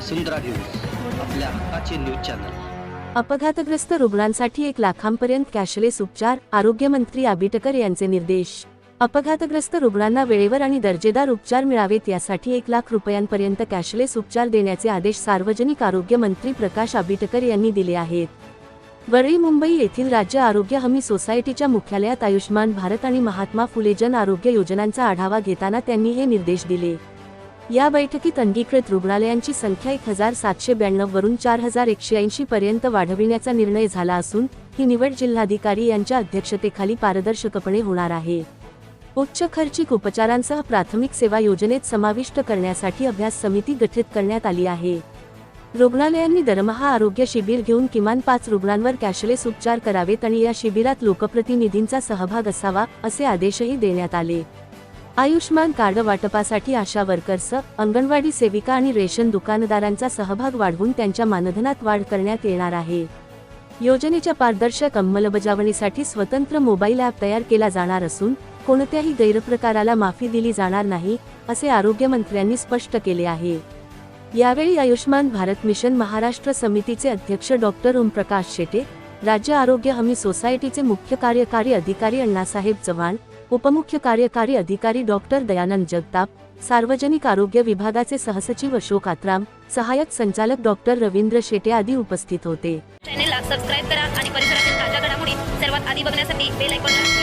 वसुंधरा news आपल्या हक्काचे news channel. अपघातग्रस्त रुग्णांसाठी एक लाखांपर्यंत कॅशलेस उपचार आरोग्यमंत्री आबिटकर यांचे निर्देश. अपघातग्रस्त रुग्णांना वेळेवर आणि दर्जेदार उपचार मिळावेत यासाठी एक लाख रुपयांपर्यंत कॅशलेस उपचार देण्याचे आदेश सार्वजनिक आरोग्य मंत्री प्रकाश आबिटकर यांनी दिले आहेत. वरळी मुंबई येथील राज्य आरोग्य हमी सोसायटीच्या मुख्यालयात आयुष्मान भारत आणि महात्मा फुले जन आरोग्य योजनांचा आढावा घेताना त्यांनी हे निर्देश दिले. या बैठकीत अंगीकृत रुग्णालयांची संख्या एक हजार सातशे ब्याण्णव वरून चार हजार एकशे ऐंशी पर्यंत वाढविण्याचा निर्णय झाला असून ही निवड जिल्हाधिकारी यांच्या अध्यक्षतेखाली पारदर्शकपणे होणार आहे. उच्च खर्चिक उपचारांसह प्राथमिक सेवा योजनेत समाविष्ट करण्यासाठी अभ्यास समिती गठीत करण्यात आली आहे. रुग्णालयांनी दरमहा आरोग्य शिबिर घेऊन किमान पाच रुग्णांवर कॅशलेस उपचार करावेत आणि या शिबिरात लोकप्रतिनिधींचा सहभाग असावा असे आदेशही देण्यात आले. आयुष्मान कार्ड वाटपासाठी आशा वर्कर्स अंगणवाडी सेविका आणि रेशन दुकानदारांचा सहभाग वाढवून त्यांच्या मानधनात वाढ करण्यात येणार आहे. योजनेच्या पारदर्शक अंमलबजावणीसाठी स्वतंत्र मोबाईल ॲप तयार केला जाणार असून कोणत्याही गैरप्रकाराला माफी दिली जाणार नाही असे आरोग्यमंत्र्यांनी स्पष्ट केले आहे. यावेळी आयुष्मान भारत मिशन महाराष्ट्र समितीचे अध्यक्ष डॉक्टर ओमप्रकाश शेटे राज्य आरोग्य हमी सोसायटीचे मुख्य कार्यकारी अधिकारी अण्णासाहेब चव्हाण उपमुख्य कार्यकारी अधिकारी डॉक्टर दयानंद जगताप सार्वजनिक आरोग्य विभागाचे सहसचिव अशोक आत्राम सहाय्यक संचालक डॉक्टर रवींद्र शेटे आदी उपस्थित होते. चॅनेलला सबस्क्राईब करा आणि परिसरातील ताज्या घडामोडी सर्वात आधी बघण्यासाठी बेल आयकॉन